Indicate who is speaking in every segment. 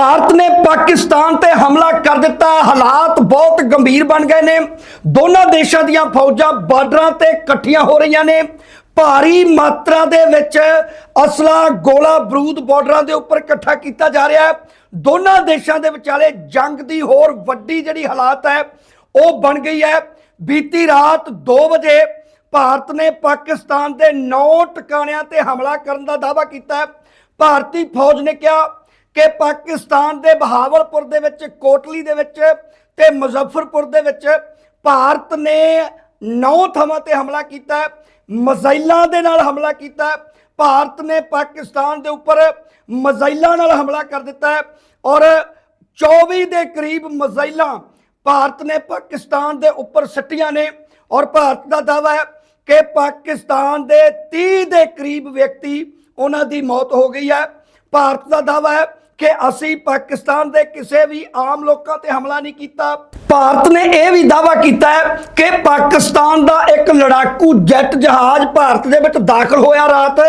Speaker 1: ਭਾਰਤ ਨੇ ਪਾਕਿਸਤਾਨ ਤੇ ਹਮਲਾ ਕਰ ਦਿੱਤਾ। ਹਾਲਾਤ ਬਹੁਤ ਗੰਭੀਰ ਬਣ ਗਏ ਨੇ। ਦੋਨਾਂ ਦੇਸ਼ਾਂ ਦੀਆਂ ਫੌਜਾਂ ਬਾਰਡਰਾਂ ਤੇ ਇਕੱਠੀਆਂ ਹੋ ਰਹੀਆਂ ਨੇ। ਭਾਰੀ ਮਾਤਰਾ ਦੇ ਵਿੱਚ ਅਸਲਾ ਗੋਲਾ ਬਰੂਦ ਬਾਰਡਰਾਂ ਦੇ ਉੱਪਰ ਇਕੱਠਾ ਕੀਤਾ ਜਾ ਰਿਹਾ ਹੈ। ਦੋਨਾਂ ਦੇਸ਼ਾਂ ਦੇ ਵਿਚਾਲੇ ਜੰਗ ਦੀ ਹੋਰ ਵੱਡੀ ਜਿਹੜੀ ਹਾਲਾਤ ਹੈ, ਉਹ ਬਣ ਗਈ ਹੈ। ਬੀਤੀ ਰਾਤ 2 ਵਜੇ ਭਾਰਤ ਨੇ ਪਾਕਿਸਤਾਨ ਦੇ 9 ਟਿਕਾਣਿਆਂ ਤੇ ਹਮਲਾ ਕਰਨ ਦਾ ਦਾਅਵਾ ਕੀਤਾ। ਭਾਰਤੀ ਫੌਜ ਨੇ ਕਿਹਾ ਕਿ ਪਾਕਿਸਤਾਨ ਦੇ ਬਹਾਵਲਪੁਰ ਦੇ ਵਿੱਚ, ਕੋਟਲੀ ਦੇ ਵਿੱਚ ਤੇ ਮੁਜ਼ੱਫਰਪੁਰ ਦੇ ਵਿੱਚ ਭਾਰਤ ਨੇ ਨੌ ਥਾਵਾਂ ਤੇ ਹਮਲਾ ਕੀਤਾ ਮਜ਼ਾਈਲਾਂ ਦੇ ਨਾਲ ਹਮਲਾ ਕੀਤਾ ਭਾਰਤ ਨੇ ਪਾਕਿਸਤਾਨ ਦੇ ਉੱਪਰ ਮਜ਼ਾਈਲਾਂ ਨਾਲ ਹਮਲਾ ਕਰ ਦਿੱਤਾ ਔਰ 24 ਦੇ ਕਰੀਬ ਮਜ਼ਾਈਲਾਂ ਭਾਰਤ ਨੇ ਪਾਕਿਸਤਾਨ ਦੇ ਉੱਪਰ ਸੱਟੀਆਂ ਨੇ ਔਰ ਭਾਰਤ ਦਾ ਦਾਅਵਾ ਹੈ ਕਿ ਪਾਕਿਸਤਾਨ ਦੇ 30 ਦੇ ਕਰੀਬ ਵਿਅਕਤੀ ਉਹਨਾਂ ਦੀ ਮੌਤ ਹੋ ਗਈ ਹੈ। ਭਾਰਤ ਦਾ ਦਾਅਵਾ ਹੈ ਕਿ ਅਸੀਂ ਪਾਕਿਸਤਾਨ ਦੇ ਕਿਸੇ ਵੀ ਆਮ ਲੋਕਾਂ ਤੇ ਹਮਲਾ ਨਹੀਂ ਕੀਤਾ। ਭਾਰਤ ਨੇ ਇਹ ਵੀ ਦਾਅਵਾ ਕੀਤਾ ਹੈ ਕਿ ਪਾਕਿਸਤਾਨ ਦਾ ਇੱਕ ਲੜਾਕੂ ਜੈਟ ਜਹਾਜ਼ ਭਾਰਤ ਦੇ ਵਿੱਚ ਦਾਖਲ ਹੋਇਆ ਰਾਤ,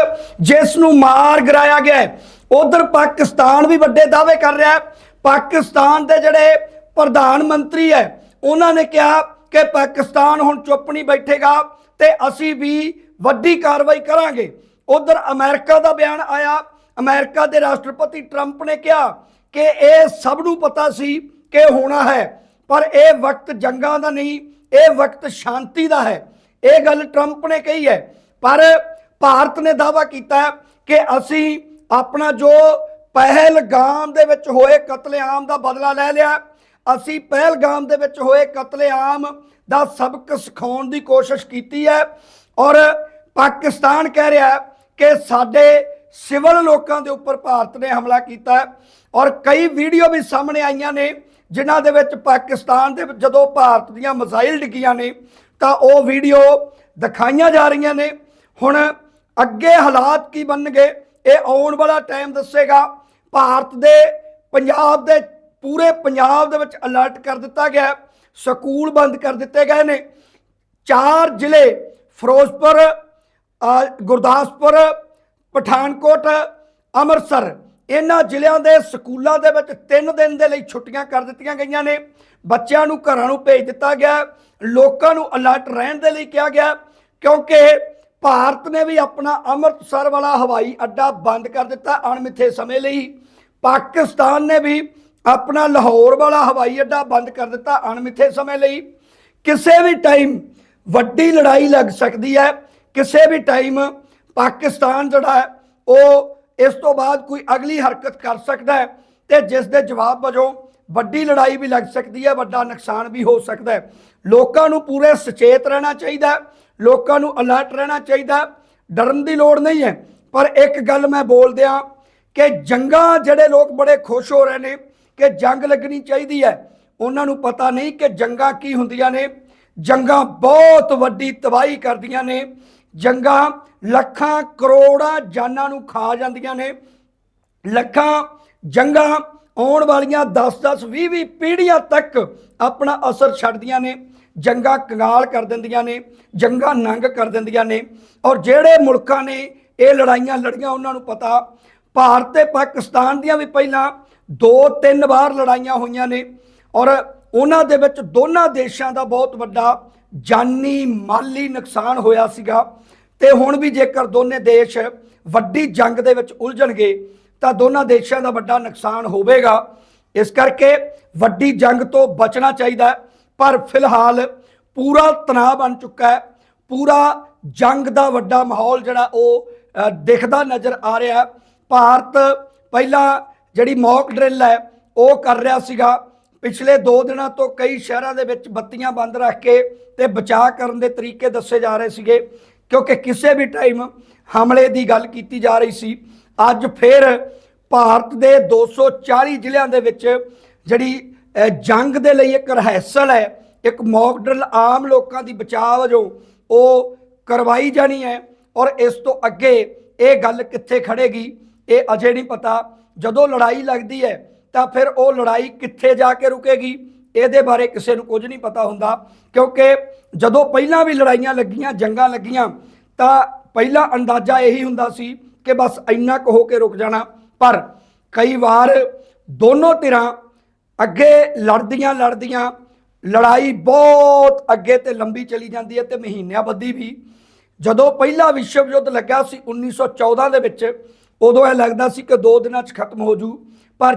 Speaker 1: ਜਿਸ ਨੂੰ ਮਾਰ ਗਿਰਾਇਆ ਗਿਆ ਹੈ। ਉਧਰ ਪਾਕਿਸਤਾਨ ਵੀ ਵੱਡੇ ਦਾਅਵੇ ਕਰ ਰਿਹਾ ਹੈ। ਪਾਕਿਸਤਾਨ ਦੇ ਜਿਹੜੇ ਪ੍ਰਧਾਨ ਮੰਤਰੀ ਹੈ, ਉਹਨਾਂ ਨੇ ਕਿਹਾ ਕਿ ਪਾਕਿਸਤਾਨ ਹੁਣ ਚੁੱਪ ਨਹੀਂ ਬੈਠੇਗਾ ਤੇ ਅਸੀਂ ਵੀ ਵੱਡੀ ਕਾਰਵਾਈ ਕਰਾਂਗੇ। ਉਧਰ ਅਮਰੀਕਾ ਦਾ ਬਿਆਨ ਆਇਆ ਅਮਰੀਕਾ ਦੇ ਰਾਸ਼ਟਰਪਤੀ ਟਰੰਪ ਨੇ ਕਿਹਾ ਕਿ ਇਹ ਸਭ ਨੂੰ ਪਤਾ ਸੀ ਕਿ ਹੋਣਾ ਹੈ, ਪਰ ਇਹ ਵਕਤ ਜੰਗਾਂ ਦਾ ਨਹੀਂ, ਇਹ ਵਕਤ ਸ਼ਾਂਤੀ ਦਾ ਹੈ। ਇਹ ਗੱਲ ਟਰੰਪ ਨੇ ਕਹੀ ਹੈ। ਪਰ ਭਾਰਤ ਨੇ ਦਾਅਵਾ ਕੀਤਾ ਕਿ ਅਸੀਂ ਆਪਣਾ ਜੋ ਪਹਿਲਗਾਮ ਦੇ ਵਿੱਚ ਹੋਏ ਕਤਲੇਆਮ ਦਾ ਬਦਲਾ ਲੈ ਲਿਆ। ਅਸੀਂ ਪਹਿਲਗਾਮ ਦੇ ਵਿੱਚ ਹੋਏ ਕਤਲੇਆਮ ਦਾ ਸਬਕ ਸਿਖਾਉਣ ਦੀ ਕੋਸ਼ਿਸ਼ ਕੀਤੀ ਹੈ ਔਰ ਪਾਕਿਸਤਾਨ ਕਹਿ ਰਿਹਾ ਕਿ ਸਾਡੇ ਸਿਵਲ ਲੋਕਾਂ ਦੇ ਉੱਪਰ ਭਾਰਤ ਨੇ ਹਮਲਾ ਕੀਤਾ ਔਰ ਕਈ ਵੀਡੀਓ ਵੀ ਸਾਹਮਣੇ ਆਈਆਂ ਨੇ, ਜਿਨ੍ਹਾਂ ਦੇ ਵਿੱਚ ਪਾਕਿਸਤਾਨ ਦੇ ਜਦੋਂ ਭਾਰਤ ਦੀਆਂ ਮਿਜ਼ਾਈਲ ਡਿੱਗੀਆਂ ਨੇ, ਤਾਂ ਉਹ ਵੀਡੀਓ ਦਿਖਾਈਆਂ ਜਾ ਰਹੀਆਂ ਨੇ। ਹੁਣ ਅੱਗੇ ਹਾਲਾਤ ਕੀ ਬਣਨਗੇ, ਇਹ ਆਉਣ ਵਾਲਾ ਟਾਈਮ ਦੱਸੇਗਾ। ਭਾਰਤ ਦੇ ਪੰਜਾਬ ਦੇ, ਪੂਰੇ ਪੰਜਾਬ ਦੇ ਵਿੱਚ ਅਲਰਟ ਕਰ ਦਿੱਤਾ ਗਿਆ ਸਕੂਲ ਬੰਦ ਕਰ ਦਿੱਤੇ ਗਏ ਨੇ। ਚਾਰ ਜ਼ਿਲ੍ਹੇ, ਫਿਰੋਜ਼ਪੁਰ ਗੁਰਦਾਸਪੁਰ ਪਠਾਨਕੋਟ, ਅੰਮ੍ਰਿਤਸਰ, ਇਹਨਾਂ ਜ਼ਿਲ੍ਹਿਆਂ ਦੇ ਸਕੂਲਾਂ ਦੇ ਵਿੱਚ 3 ਦਿਨ ਦੇ ਲਈ ਛੁੱਟੀਆਂ ਕਰ ਦਿੱਤੀਆਂ ਗਈਆਂ ਨੇ। ਬੱਚਿਆਂ ਨੂੰ ਘਰਾਂ ਨੂੰ ਭੇਜ ਦਿੱਤਾ ਗਿਆ। ਲੋਕਾਂ ਨੂੰ ਅਲਰਟ ਰਹਿਣ ਦੇ ਲਈ ਕਿਹਾ ਗਿਆ, ਕਿਉਂਕਿ ਭਾਰਤ ਨੇ ਵੀ ਆਪਣਾ ਅੰਮ੍ਰਿਤਸਰ ਵਾਲਾ ਹਵਾਈ ਅੱਡਾ ਬੰਦ ਕਰ ਦਿੱਤਾ ਅਣਮਿੱਥੇ ਸਮੇਂ ਲਈ। ਪਾਕਿਸਤਾਨ ਨੇ ਵੀ ਆਪਣਾ ਲਾਹੌਰ ਵਾਲਾ ਹਵਾਈ ਅੱਡਾ ਬੰਦ ਕਰ ਦਿੱਤਾ ਅਣਮਿੱਥੇ ਸਮੇਂ ਲਈ। ਕਿਸੇ ਵੀ ਟਾਈਮ ਵੱਡੀ ਲੜਾਈ ਲੱਗ ਸਕਦੀ ਹੈ, ਕਿਸੇ ਵੀ ਟਾਈਮ ਪਾਕਿਸਤਾਨ ਜਿਹੜਾ ਹੈ, ਉਹ ਇਸ ਤੋਂ ਬਾਅਦ ਕੋਈ ਅਗਲੀ ਹਰਕਤ ਕਰ ਸਕਦਾ ਹੈ ਤੇ ਜਿਸ ਦੇ ਜਵਾਬ ਵਜੋਂ ਵੱਡੀ ਲੜਾਈ ਵੀ ਲੱਗ ਸਕਦੀ ਹੈ, ਵੱਡਾ ਨੁਕਸਾਨ ਵੀ ਹੋ ਸਕਦਾ ਹੈ। ਲੋਕਾਂ ਨੂੰ ਪੂਰੇ ਸੁਚੇਤ ਰਹਿਣਾ ਚਾਹੀਦਾ ਲੋਕਾਂ ਨੂੰ ਅਲਰਟ ਰਹਿਣਾ ਚਾਹੀਦਾ ਡਰਨ ਦੀ ਲੋੜ ਨਹੀਂ ਹੈ। ਪਰ ਇੱਕ ਗੱਲ ਮੈਂ ਬੋਲ ਦਿਆਂ ਕਿ ਜੰਗਾਂ ਜਿਹੜੇ ਲੋਕ ਬੜੇ ਖੁਸ਼ ਹੋ ਰਹੇ ਨੇ ਕਿ ਜੰਗ ਲੱਗਣੀ ਚਾਹੀਦੀ ਹੈ, ਉਹਨਾਂ ਨੂੰ ਪਤਾ ਨਹੀਂ ਕਿ ਜੰਗਾਂ ਕੀ ਹੁੰਦੀਆਂ ਨੇ। ਜੰਗਾਂ ਬਹੁਤ ਵੱਡੀ ਤਬਾਹੀ ਕਰਦੀਆਂ ਨੇ। ਜੰਗਾਂ ਲੱਖਾਂ ਕਰੋੜਾਂ ਜਾਨਾਂ ਨੂੰ ਖਾ ਜਾਂਦੀਆਂ ਨੇ। ਲੱਖਾਂ ਜੰਗਾਂ ਆਉਣ ਵਾਲੀਆਂ 10-10 20-20 ਪੀੜ੍ਹੀਆਂ ਤੱਕ ਆਪਣਾ ਅਸਰ ਛੱਡਦੀਆਂ ਨੇ। ਜੰਗਾਂ ਕੰਗਾਲ ਕਰ ਦਿੰਦੀਆਂ ਨੇ, ਜੰਗਾਂ ਨੰਗ ਕਰ ਦਿੰਦੀਆਂ ਨੇ। ਔਰ ਜਿਹੜੇ ਮੁਲਕਾਂ ਨੇ ਇਹ ਲੜਾਈਆਂ ਲੜੀਆਂ, ਉਹਨਾਂ ਨੂੰ ਪਤਾ, ਭਾਰਤ ਤੇ ਪਾਕਿਸਤਾਨ ਦੀਆਂ ਵੀ ਪਹਿਲਾਂ ਦੋ ਤਿੰਨ ਵਾਰ ਲੜਾਈਆਂ ਹੋਈਆਂ ਨੇ। ਔਰ ਉਹਨਾਂ ਦੇ ਵਿੱਚ ਦੋਨਾਂ ਦੇਸ਼ਾਂ ਦਾ ਬਹੁਤ ਵੱਡਾ ਜਾਨੀ ਮਾਲੀ ਨੁਕਸਾਨ ਹੋਇਆ ਸੀਗਾ। ਤੇ ਹੁਣ ਵੀ ਜੇਕਰ ਦੋਨੇ ਦੇਸ਼ ਵੱਡੀ ਜੰਗ ਦੇ ਵਿੱਚ ਉਲਝਣਗੇ, ਤਾਂ ਦੋਨਾਂ ਦੇਸ਼ਾਂ ਦਾ ਵੱਡਾ ਨੁਕਸਾਨ ਹੋਵੇਗਾ। ਇਸ ਕਰਕੇ ਵੱਡੀ ਜੰਗ ਤੋਂ ਬਚਣਾ ਚਾਹੀਦਾ ਪਰ ਫਿਲਹਾਲ ਪੂਰਾ ਤਣਾਅ ਬਣ ਚੁੱਕਾ ਹੈ। ਪੂਰਾ ਜੰਗ ਦਾ ਵੱਡਾ ਮਾਹੌਲ ਜਿਹੜਾ ਉਹ ਦਿਖਦਾ ਨਜ਼ਰ ਆ ਰਿਹਾ ਭਾਰਤ ਪਹਿਲਾਂ ਜਿਹੜੀ ਮੌਕ ਡਰਿਲ ਹੈ, ਉਹ ਕਰ ਰਿਹਾ ਸੀਗਾ। ਪਿਛਲੇ 2 ਦਿਨਾਂ ਤੋਂ ਕਈ ਸ਼ਹਿਰਾਂ ਦੇ ਵਿੱਚ ਬੱਤੀਆਂ ਬੰਦ ਰੱਖ ਕੇ ਤੇ ਬਚਾਅ ਕਰਨ ਦੇ ਤਰੀਕੇ ਦੱਸੇ ਜਾ ਰਹੇ ਸੀਗੇ, ਕਿਉਂਕਿ ਕਿਸੇ ਵੀ ਟਾਈਮ ਹਮਲੇ ਦੀ ਗੱਲ ਕੀਤੀ ਜਾ ਰਹੀ ਸੀ। ਅੱਜ ਫਿਰ ਭਾਰਤ ਦੇ 240 ਜ਼ਿਲ੍ਹਿਆਂ ਦੇ ਵਿੱਚ ਜਿਹੜੀ ਜੰਗ ਦੇ ਲਈ ਇੱਕ ਰਹਿਸਲ ਹੈ, ਇੱਕ ਮੌਕ ਡਰਿਲ ਆਮ ਲੋਕਾਂ ਦੀ ਬਚਾਅ ਵਜੋਂ ਉਹ ਕਰਵਾਈ ਜਾਣੀ ਹੈ ਔਰ ਇਸ ਤੋਂ ਅੱਗੇ ਇਹ ਗੱਲ ਕਿੱਥੇ ਖੜੇਗੀ ਇਹ ਅਜੇ ਨਹੀਂ ਪਤਾ। ਜਦੋਂ ਲੜਾਈ ਲੱਗਦੀ ਹੈ ਤਾਂ ਫਿਰ ਉਹ ਲੜਾਈ ਕਿੱਥੇ ਜਾ ਕੇ ਰੁਕੇਗੀ? ਇਹਦੇ ਬਾਰੇ ਕਿਸੇ ਨੂੰ ਕੁਝ ਨਹੀਂ ਪਤਾ ਹੁੰਦਾ, ਕਿਉਂਕਿ ਜਦੋਂ ਪਹਿਲਾਂ ਵੀ ਲੜਾਈਆਂ ਲੱਗੀਆਂ, ਜੰਗਾਂ ਲੱਗੀਆਂ, ਤਾਂ ਪਹਿਲਾ ਅੰਦਾਜ਼ਾ ਇਹੀ ਹੁੰਦਾ ਸੀ ਕਿ ਬਸ ਇੰਨਾ ਕੁ ਹੋ ਕੇ ਰੁਕ ਜਾਣਾ। ਪਰ ਕਈ ਵਾਰ ਦੋਨੋਂ ਧਿਰਾਂ ਅੱਗੇ ਲੜਦੀਆਂ ਲੜਦੀਆਂ ਲੜਾਈ ਬਹੁਤ ਅੱਗੇ ਤੇ ਲੰਬੀ ਚਲੀ ਜਾਂਦੀ ਹੈ ਤੇ ਮਹੀਨਿਆਂ ਬੱਧੀ ਵੀ। ਜਦੋਂ ਪਹਿਲਾ ਵਿਸ਼ਵ ਯੁੱਧ ਲੱਗਾ ਸੀ 1914 ਦੇ ਵਿੱਚ, ਉਦੋਂ ਇਹ ਲੱਗਦਾ ਸੀ ਕਿ ਦੋ ਦਿਨਾਂ 'ਚ ਖਤਮ ਹੋ ਜੂ। ਪਰ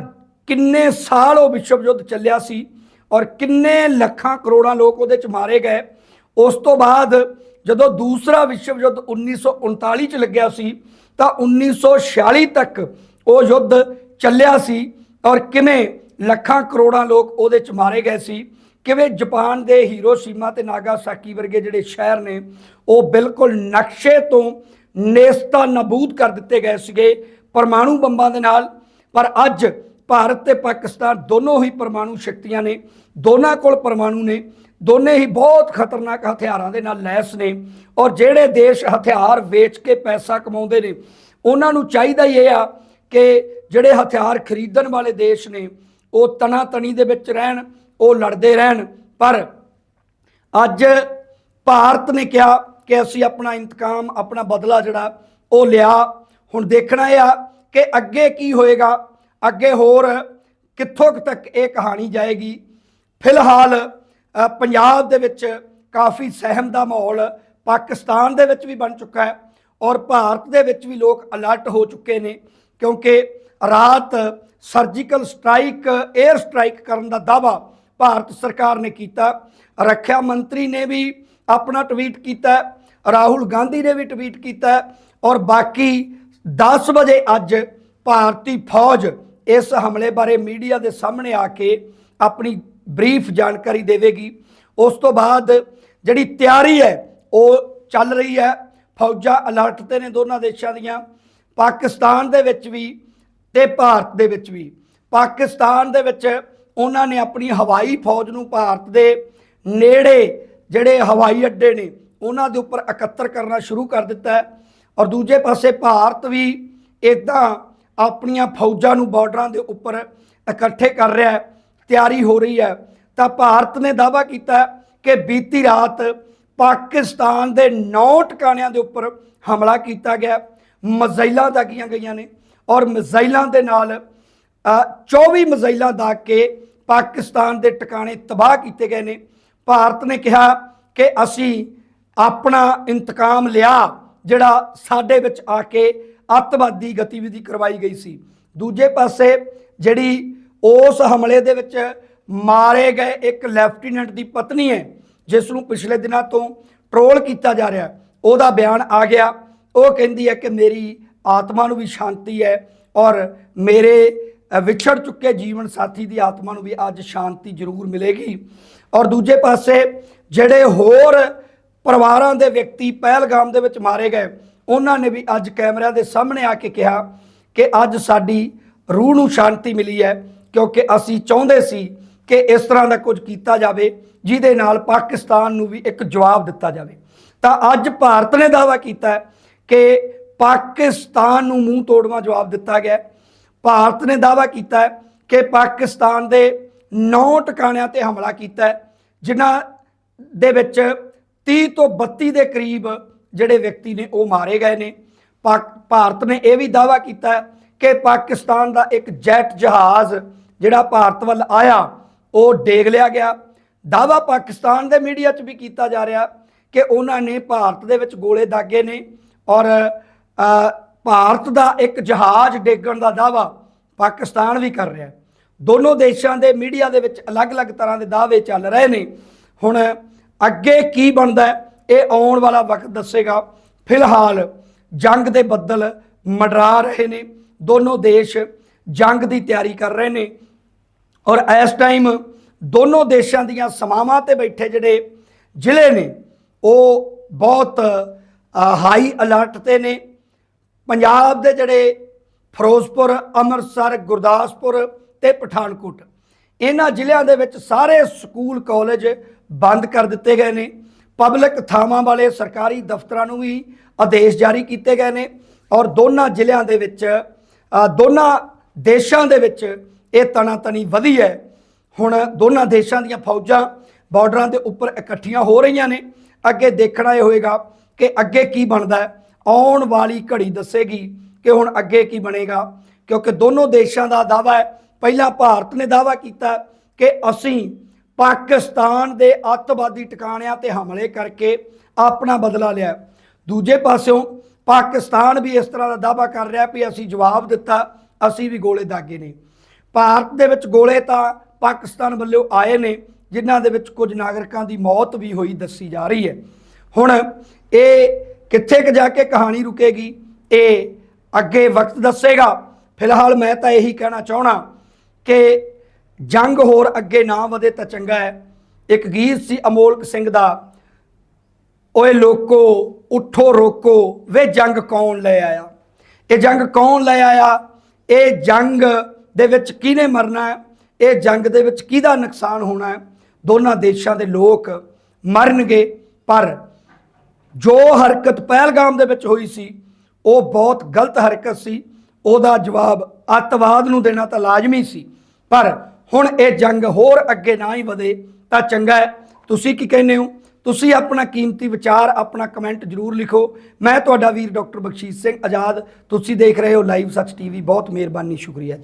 Speaker 1: ਕਿੰਨੇ ਸਾਲ ਉਹ ਵਿਸ਼ਵ ਯੁੱਧ ਚੱਲਿਆ ਸੀ ਔਰ ਕਿੰਨੇ ਲੱਖਾਂ ਕਰੋੜਾਂ ਲੋਕ ਉਹਦੇ 'ਚ ਮਾਰੇ ਗਏ। ਉਸ ਤੋਂ ਬਾਅਦ ਜਦੋਂ ਦੂਸਰਾ ਵਿਸ਼ਵ ਯੁੱਧ 1939 ਚ ਲੱਗਿਆ ਸੀ, ਤਾਂ 1946 ਤੱਕ ਉਹ ਯੁੱਧ ਚੱਲਿਆ ਸੀ ਔਰ ਕਿਵੇਂ ਲੱਖਾਂ ਕਰੋੜਾਂ ਲੋਕ ਉਹਦੇ ਚ ਮਾਰੇ ਗਏ ਸੀ, ਕਿਵੇਂ ਜਾਪਾਨ ਦੇ ਹੀਰੋਸ਼ੀਮਾ ਤੇ ਨਾਗਾਸਾਕੀ ਵਰਗੇ ਜਿਹੜੇ ਸ਼ਹਿਰ ਨੇ, ਉਹ ਬਿਲਕੁਲ ਨਕਸ਼ੇ ਤੋਂ ਨੇਸਤਾ ਨਬੂਦ ਕਰ ਦਿੱਤੇ ਗਏ ਸੀਗੇ। ਪਰਮਾਣੂ ਬੰਬਾਂ ਦੇ ਨਾਲ, ਪਰ ਅੱਜ ਭਾਰਤ ਤੇ ਪਾਕਿਸਤਾਨ ਦੋਨੋਂ ਹੀ ਪਰਮਾਣੂ ਸ਼ਕਤੀਆਂ ਨੇ, ਦੋਨਾਂ ਕੋਲ ਪਰਮਾਣੂ ਨੇ, ਦੋਨੇ ਹੀ ਬਹੁਤ ਖਤਰਨਾਕ ਹਥਿਆਰਾਂ ਦੇ ਨਾਲ ਲੈਸ ਨੇ ਔਰ ਜਿਹੜੇ ਦੇਸ਼ ਹਥਿਆਰ ਵੇਚ ਕੇ ਪੈਸਾ ਕਮਾਉਂਦੇ ਨੇ, ਉਹਨਾਂ ਨੂੰ ਚਾਹੀਦਾ ਹੀ ਇਹ ਆ ਕਿ ਜਿਹੜੇ ਹਥਿਆਰ ਖਰੀਦਣ ਵਾਲੇ ਦੇਸ਼ ਨੇ, ਉਹ ਤਣਾ ਤਣੀ ਦੇ ਵਿੱਚ ਰਹਿਣ, ਉਹ ਲੜਦੇ ਰਹਿਣ। ਪਰ ਅੱਜ ਭਾਰਤ ਨੇ ਕਿਹਾ ਕਿ ਅਸੀਂ ਆਪਣਾ ਇੰਤਕਾਮ, ਆਪਣਾ ਬਦਲਾ ਜਿਹੜਾ ਉਹ ਲਿਆ। ਹੁਣ ਦੇਖਣਾ ਇਹ ਆ ਕਿ ਅੱਗੇ ਕੀ ਹੋਏਗਾ। ਅੱਗੇ ਹੋਰ ਕਿੱਥੋਂ ਤੱਕ ਇਹ ਕਹਾਣੀ ਜਾਏਗੀ? ਫਿਲਹਾਲ ਪੰਜਾਬ ਦੇ ਵਿੱਚ ਕਾਫੀ ਸਹਿਮ ਦਾ ਮਾਹੌਲ ਪਾਕਿਸਤਾਨ ਦੇ ਵਿੱਚ ਵੀ ਬਣ ਚੁੱਕਾ ਹੈ ਔਰ ਭਾਰਤ ਦੇ ਵਿੱਚ ਵੀ ਲੋਕ ਅਲਰਟ ਹੋ ਚੁੱਕੇ ਨੇ ਕਿਉਂਕਿ ਰਾਤ ਸਰਜੀਕਲ ਸਟ੍ਰਾਈਕ 에ਅਰ ਸਟ੍ਰਾਈਕ ਕਰਨ ਦਾ ਦਾਵਾ ਭਾਰਤ ਸਰਕਾਰ ਨੇ ਕੀਤਾ। ਰੱਖਿਆ ਮੰਤਰੀ ਨੇ ਵੀ ਆਪਣਾ ਟਵੀਟ ਕੀਤਾ, ਰਾਹੁਲ ਗਾਂਧੀ ਨੇ ਵੀ ਟਵੀਟ ਕੀਤਾ ਔਰ ਬਾਕੀ 10 ਵਜੇ ਅੱਜ ਭਾਰਤੀ ਫੌਜ ਇਸ ਹਮਲੇ ਬਾਰੇ ਮੀਡੀਆ ਦੇ ਸਾਹਮਣੇ ਆ ਕੇ ਆਪਣੀ ਬਰੀਫ ਜਾਣਕਾਰੀ ਦੇਵੇਗੀ। ਉਸ ਤੋਂ ਬਾਅਦ ਜਿਹੜੀ ਤਿਆਰੀ ਹੈ, ਉਹ ਚੱਲ ਰਹੀ ਹੈ। ਫੌਜਾਂ ਅਲਰਟ ਤੇ ਨੇ ਦੋਨਾਂ ਦੇਸ਼ਾਂ ਦੀਆਂ। ਪਾਕਿਸਤਾਨ ਦੇ ਵਿੱਚ ਵੀ ਤੇ ਭਾਰਤ ਦੇ ਵਿੱਚ ਵੀ। ਪਾਕਿਸਤਾਨ ਦੇ ਵਿੱਚ ਉਹਨਾਂ ਨੇ ਆਪਣੀ ਹਵਾਈ ਫੌਜ ਨੂੰ ਭਾਰਤ ਦੇ ਨੇੜੇ ਜਿਹੜੇ ਹਵਾਈ ਅੱਡੇ ਨੇ, ਉਹਨਾਂ ਦੇ ਉੱਪਰ ਇਕੱਤਰ ਕਰਨਾ ਸ਼ੁਰੂ ਕਰ ਦਿੱਤਾ ਹੈ। ਔਰ ਦੂਜੇ ਪਾਸੇ ਭਾਰਤ ਵੀ ਇਦਾਂ ਆਪਣੀਆਂ ਫੌਜਾਂ ਨੂੰ ਬਾਰਡਰਾਂ ਦੇ ਉੱਪਰ ਇਕੱਠੇ ਕਰ ਰਿਹਾ ਹੈ ਤਿਆਰੀ ਹੋ ਰਹੀ ਹੈ। ਤਾਂ ਭਾਰਤ ਨੇ ਦਾਅਵਾ ਕੀਤਾ ਕਿ ਬੀਤੀ ਰਾਤ ਪਾਕਿਸਤਾਨ ਦੇ 9 ਟਿਕਾਣਿਆਂ ਦੇ ਉੱਪਰ ਹਮਲਾ ਕੀਤਾ ਗਿਆ। ਮਜ਼ਾਈਲਾਂ ਦਾਗੀਆਂ ਗਈਆਂ ਨੇ ਔਰ ਮਜ਼ਾਈਲਾਂ ਦੇ ਨਾਲ ਅ, 24 ਮਜ਼ਾਈਲਾਂ ਦਾਗ ਕੇ ਪਾਕਿਸਤਾਨ ਦੇ ਟਿਕਾਣੇ ਤਬਾਹ ਕੀਤੇ ਗਏ ਨੇ। ਭਾਰਤ ਨੇ ਕਿਹਾ ਕਿ ਅਸੀਂ ਆਪਣਾ ਇੰਤਕਾਮ ਲਿਆ ਜਿਹੜਾ ਸਾਡੇ ਵਿੱਚ ਆ ਕੇ ਅੱਤਵਾਦੀ ਗਤੀਵਿਧੀ ਕਰਵਾਈ ਗਈ ਸੀ। ਦੂਜੇ ਪਾਸੇ ਜਿਹੜੀ ਉਸ ਹਮਲੇ ਦੇ ਵਿੱਚ ਮਾਰੇ ਗਏ ਇੱਕ ਲੈਫਟੀਨੈਂਟ ਦੀ ਪਤਨੀ ਹੈ, ਜਿਸ ਨੂੰ ਪਿਛਲੇ ਦਿਨਾਂ ਤੋਂ ਟਰੋਲ ਕੀਤਾ ਜਾ ਰਿਹਾ ਉਹਦਾ ਬਿਆਨ ਆ ਗਿਆ। ਉਹ ਕਹਿੰਦੀ ਹੈ ਕਿ ਮੇਰੀ ਆਤਮਾ ਨੂੰ ਵੀ ਸ਼ਾਂਤੀ ਹੈ ਔਰ ਮੇਰੇ ਵਿਛੜ ਚੁੱਕੇ ਜੀਵਨ ਸਾਥੀ ਦੀ ਆਤਮਾ ਨੂੰ ਵੀ ਅੱਜ ਸ਼ਾਂਤੀ ਜ਼ਰੂਰ ਮਿਲੇਗੀ। ਔਰ ਦੂਜੇ ਪਾਸੇ ਜਿਹੜੇ ਹੋਰ ਪਰਿਵਾਰਾਂ ਦੇ ਵਿਅਕਤੀ ਪਹਿਲਗਾਮ ਦੇ ਵਿੱਚ ਮਾਰੇ ਗਏ ਉਹਨਾਂ ਨੇ ਵੀ ਅੱਜ ਕੈਮਰਿਆਂ ਦੇ ਸਾਹਮਣੇ ਆ ਕੇ ਕਿਹਾ ਕਿ ਅੱਜ ਸਾਡੀ ਰੂਹ ਨੂੰ ਸ਼ਾਂਤੀ ਮਿਲੀ ਹੈ, ਕਿਉਂਕਿ ਅਸੀਂ ਚਾਹੁੰਦੇ ਸੀ ਕਿ ਇਸ ਤਰ੍ਹਾਂ ਦਾ ਕੁਝ ਕੀਤਾ ਜਾਵੇ, ਜਿਹਦੇ ਨਾਲ ਪਾਕਿਸਤਾਨ ਨੂੰ ਵੀ ਇੱਕ ਜਵਾਬ ਦਿੱਤਾ ਜਾਵੇ। ਤਾਂ ਅੱਜ ਭਾਰਤ ਨੇ ਦਾਅਵਾ ਕੀਤਾ ਕਿ ਪਾਕਿਸਤਾਨ ਨੂੰ ਮੂੰਹ ਤੋੜਵਾ ਜਵਾਬ ਦਿੱਤਾ ਗਿਆ ਭਾਰਤ ਨੇ ਦਾਅਵਾ ਕੀਤਾ ਕਿ ਪਾਕਿਸਤਾਨ ਦੇ 9 ਟਿਕਾਣਿਆਂ ਤੇ ਹਮਲਾ ਕੀਤਾ ਜਿਨ੍ਹਾਂ ਦੇ ਵਿੱਚ 30 ਤੋਂ 32 ਦੇ ਕਰੀਬ ਜਿਹੜੇ ਵਿਅਕਤੀ ਨੇ ਉਹ ਮਾਰੇ ਗਏ ਨੇ। ਪਾਕ- ਭਾਰਤ ਨੇ ਇਹ ਵੀ ਦਾਅਵਾ ਕੀਤਾ ਕਿ ਪਾਕਿਸਤਾਨ ਦਾ ਇੱਕ ਜੈਟ ਜਹਾਜ਼ ਜਿਹੜਾ ਭਾਰਤ ਵੱਲ ਆਇਆ, ਉਹ ਡੇਗ ਲਿਆ ਗਿਆ। ਦਾਅਵਾ ਪਾਕਿਸਤਾਨ ਦੇ ਮੀਡੀਆ 'ਚ ਵੀ ਕੀਤਾ ਜਾ ਰਿਹਾ ਕਿ ਉਹਨਾਂ ਨੇ ਭਾਰਤ ਦੇ ਵਿੱਚ ਗੋਲੇ ਦਾਗੇ ਨੇ ਔਰ ਭਾਰਤ ਦਾ ਇੱਕ ਜਹਾਜ਼ ਡੇਗਣ ਦਾ ਦਾਅਵਾ ਪਾਕਿਸਤਾਨ ਵੀ ਕਰ ਰਿਹਾ। ਦੋਨੋਂ ਦੇਸ਼ਾਂ ਦੇ ਮੀਡੀਆ ਦੇ ਵਿੱਚ ਅਲੱਗ-ਅਲੱਗ ਤਰ੍ਹਾਂ ਦੇ ਦਾਅਵੇ ਚੱਲ ਰਹੇ ਨੇ। ਹੁਣ ਅੱਗੇ ਕੀ ਬਣਦਾ ਇਹ ਆਉਣ ਵਾਲਾ ਵਕਤ ਦੱਸੇਗਾ, ਫਿਲਹਾਲ ਜੰਗ ਦੇ ਬੱਦਲ ਮਡਰਾ ਰਹੇ ਨੇ, ਦੋਨੋਂ ਦੇਸ਼ ਜੰਗ ਦੀ ਤਿਆਰੀ ਕਰ ਰਹੇ ਨੇ ਔਰ ਇਸ ਟਾਈਮ ਦੋਨੋਂ ਦੇਸ਼ਾਂ ਦੀਆਂ ਸਮਾਵਾਂ ਤੇ ਬੈਠੇ ਜਿਹੜੇ ਜ਼ਿਲ੍ਹੇ ਨੇ, ਉਹ ਬਹੁਤ ਹਾਈ ਅਲਰਟ ਤੇ ਨੇ। ਪੰਜਾਬ ਦੇ ਜਿਹੜੇ ਫਿਰੋਜ਼ਪੁਰ, ਅੰਮ੍ਰਿਤਸਰ, ਗੁਰਦਾਸਪੁਰ ਤੇ ਪਠਾਨਕੋਟ, ਇਹਨਾਂ ਜ਼ਿਲ੍ਹਿਆਂ ਦੇ ਵਿੱਚ ਸਾਰੇ ਸਕੂਲ, ਕਾਲਜ ਬੰਦ ਕਰ ਦਿੱਤੇ ਗਏ ਨੇ। ਪਬਲਿਕ ਥਾਵਾਂ ਵਾਲੇ ਸਰਕਾਰੀ ਦਫ਼ਤਰਾਂ ਨੂੰ ਵੀ ਆਦੇਸ਼ ਜਾਰੀ ਕੀਤੇ ਗਏ ਨੇ ਔਰ ਦੋਨਾਂ ਜ਼ਿਲ੍ਹਿਆਂ ਦੇ ਵਿੱਚ ਦੋਨਾਂ ਦੇਸ਼ਾਂ ਦੇ ਵਿੱਚ ਇਹ ਤਣਾਤਣੀ ਵਧੀ ਹੈ। ਹੁਣ ਦੋਨਾਂ ਦੇਸ਼ਾਂ ਦੀਆਂ ਫੌਜਾਂ ਬਾਰਡਰਾਂ ਦੇ ਉੱਪਰ ਇਕੱਠੀਆਂ ਹੋ ਰਹੀਆਂ ਨੇ। ਅੱਗੇ ਦੇਖਣਾ ਇਹ ਹੋਏਗਾ ਕਿ ਅੱਗੇ ਕੀ ਬਣਦਾ ਹੈ। ਆਉਣ ਵਾਲੀ ਘੜੀ ਦੱਸੇਗੀ ਕਿ ਹੁਣ ਅੱਗੇ ਕੀ ਬਣੇਗਾ, ਕਿਉਂਕਿ ਦੋਨੋਂ ਦੇਸ਼ਾਂ ਦਾ ਦਾਅਵਾ ਹੈ। ਪਹਿਲਾਂ ਭਾਰਤ ਨੇ ਦਾਅਵਾ ਕੀਤਾ ਕਿ ਅਸੀਂ ਪਾਕਿਸਤਾਨ ਦੇ ਅੱਤਵਾਦੀ ਟਿਕਾਣਿਆਂ ਤੇ ਹਮਲੇ ਕਰਕੇ ਆਪਣਾ ਬਦਲਾ ਲਿਆ। ਦੂਜੇ ਪਾਸਿਓਂ ਪਾਕਿਸਤਾਨ ਵੀ ਇਸ ਤਰ੍ਹਾਂ ਦਾ ਦਾਅਵਾ ਕਰ ਰਿਹਾ ਵੀ ਅਸੀਂ ਜਵਾਬ ਦਿੱਤਾ, ਅਸੀਂ ਵੀ ਗੋਲੇ ਦਾਗੇ ਨੇ। ਭਾਰਤ ਦੇ ਵਿੱਚ ਗੋਲੇ ਤਾਂ ਪਾਕਿਸਤਾਨ ਵੱਲੋਂ ਆਏ ਨੇ, ਜਿਨ੍ਹਾਂ ਦੇ ਵਿੱਚ ਕੁਝ ਨਾਗਰਿਕਾਂ ਦੀ ਮੌਤ ਵੀ ਹੋਈ ਦੱਸੀ ਜਾ ਰਹੀ ਹੈ। ਹੁਣ ਇਹ ਕਿੱਥੇ ਕੁ ਜਾ ਕੇ ਕਹਾਣੀ ਰੁਕੇਗੀ, ਇਹ ਅੱਗੇ ਵਕਤ ਦੱਸੇਗਾ। ਫਿਲਹਾਲ ਮੈਂ ਤਾਂ ਇਹੀ ਕਹਿਣਾ ਚਾਹਣਾ ਕਿ ਜੰਗ ਹੋਰ ਅੱਗੇ ਨਾ ਵਧੇ ਤਾਂ ਚੰਗਾ ਹੈ। ਇੱਕ ਗੀਤ ਸੀ ਅਮੋਲਕ ਸਿੰਘ ਦਾ, ਓਏ ਲੋਕੋ, ਉਠੋ ਰੋਕੋ, ਵੇ ਜੰਗ ਕੌਣ ਲੈ ਆਇਆ? ਇਹ ਜੰਗ ਕੌਣ ਲੈ ਆਇਆ? ਇਹ ਜੰਗ ਦੇ ਵਿੱਚ ਕਿਹਨੇ ਮਰਨਾ ਹੈ? ਇਹ ਜੰਗ ਦੇ ਵਿੱਚ ਕਿਹਦਾ ਨੁਕਸਾਨ ਹੋਣਾ ਹੈ? ਦੋਨਾਂ ਦੇਸ਼ਾਂ ਦੇ ਲੋਕ ਮਰਨਗੇ, ਪਰ ਜੋ ਹਰਕਤ ਪਹਿਲਗਾਮ ਦੇ ਵਿੱਚ ਹੋਈ ਸੀ, ਉਹ ਬਹੁਤ ਗਲਤ ਹਰਕਤ ਸੀ। ਉਹਦਾ ਜਵਾਬ ਅੱਤਵਾਦ ਨੂੰ ਦੇਣਾ ਤਾਂ ਲਾਜ਼ਮੀ ਸੀ, ਪਰ ਹੁਣ ਇਹ ਜੰਗ ਹੋਰ ਅੱਗੇ ਨਾ ਹੀ ਵਧੇ, ਤਾਂ ਚੰਗਾ ਹੈ। ਤੁਸੀਂ ਕੀ ਕਹਿੰਦੇ ਹੋ? ਤੁਸੀਂ ਆਪਣਾ ਕੀਮਤੀ ਵਿਚਾਰ, ਆਪਣਾ ਕਮੈਂਟ ਜਰੂਰ ਲਿਖੋ। ਮੈਂ ਤੁਹਾਡਾ ਵੀਰ ਡਾਕਟਰ ਬਖਸ਼ੀਸ਼ ਸਿੰਘ ਆਜ਼ਾਦ। ਤੁਸੀਂ ਦੇਖ ਰਹੇ ਹੋ ਲਾਈਵ ਸੱਚ ਟੀਵੀ। ਬਹੁਤ ਮਿਹਰਬਾਨੀ, ਸ਼ੁਕਰੀਆ ਜੀ।